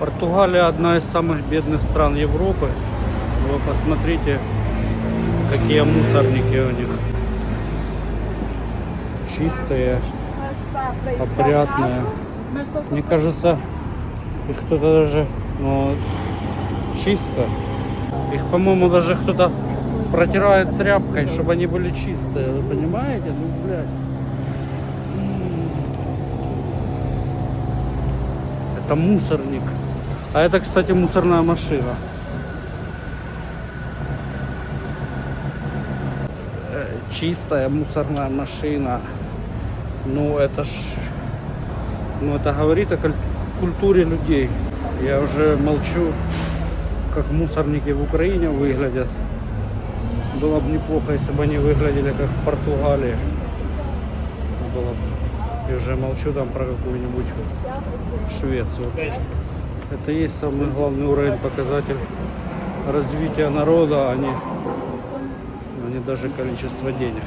Португалия одна из самых бедных стран Европы. Вы посмотрите, какие мусорники у них. Чистые, опрятные. Мне кажется, их кто-то даже ну, чисто. Их, по-моему, даже кто-то протирает тряпкой, чтобы они были чистые. Вы понимаете? Ну, блядь. Это мусорник. А это, кстати, мусорная машина. Э, Чистая мусорная машина. Ну, это ж... Ну, это говорит о куль- культуре людей. Я уже молчу, как мусорники в Украине выглядят. Было бы неплохо, если бы они выглядели как в Португалии. Было бы. И уже молчу там про какую-нибудь Швецию. Это и есть самый главный уровень показатель развития народа, а не, а не даже количество денег.